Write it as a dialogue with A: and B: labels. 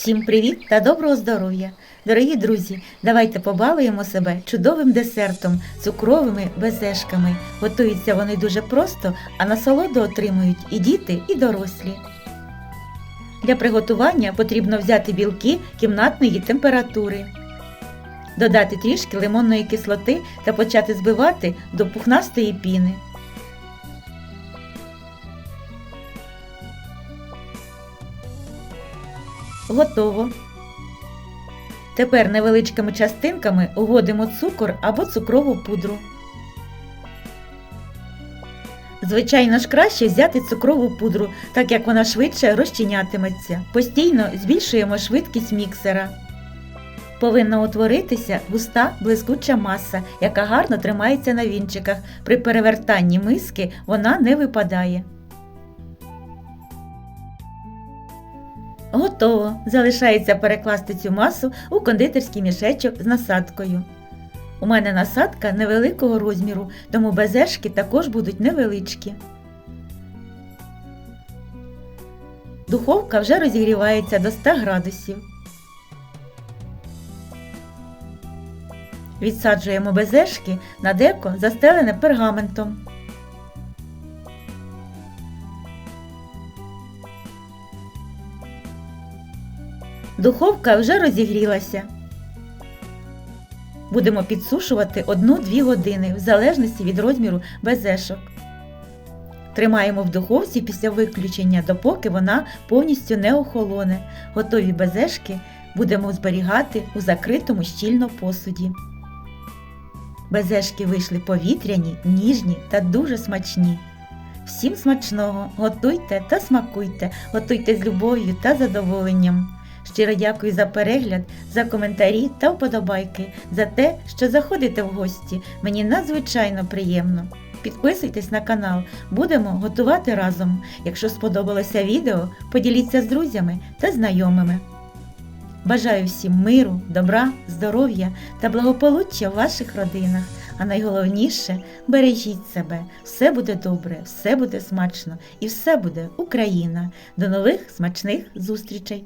A: Всім привіт та доброго здоров'я! Дорогі друзі, давайте побалуємо себе чудовим десертом, цукровими безешками. Готуються вони дуже просто, а насолоду отримують і діти, і дорослі. Для приготування потрібно взяти білки кімнатної температури, додати трішки лимонної кислоти та почати збивати до пухнастої піни. Готово. Тепер невеличкими частинками вводимо цукор або цукрову пудру. Звичайно ж краще взяти цукрову пудру, так як вона швидше розчинятиметься. Постійно збільшуємо швидкість міксера. Повинна утворитися густа блискуча маса, яка гарно тримається на вінчиках. При перевертанні миски вона не випадає. Готово! Залишається перекласти цю масу у кондитерський мішечок з насадкою. У мене насадка невеликого розміру, тому безешки також будуть невеличкі. Духовка вже розігрівається до 100 градусів. Відсаджуємо безешки на деко, застелене пергаментом. Духовка вже розігрілася. Будемо підсушувати 1-2 години в залежності від розміру безешок. Тримаємо в духовці після виключення, допоки вона повністю не охолоне. Готові безешки будемо зберігати у закритому щільно посуді. Безешки вийшли повітряні, ніжні та дуже смачні. Всім смачного! Готуйте та смакуйте, готуйте з любов'ю та задоволенням. Щиро дякую за перегляд, за коментарі та вподобайки, за те, що заходите в гості. Мені надзвичайно приємно. Підписуйтесь на канал, будемо готувати разом. Якщо сподобалося відео, поділіться з друзями та знайомими. Бажаю всім миру, добра, здоров'я та благополуччя в ваших родинах. А найголовніше бережіть себе, все буде добре, все буде смачно і все буде Україна. До нових смачних зустрічей!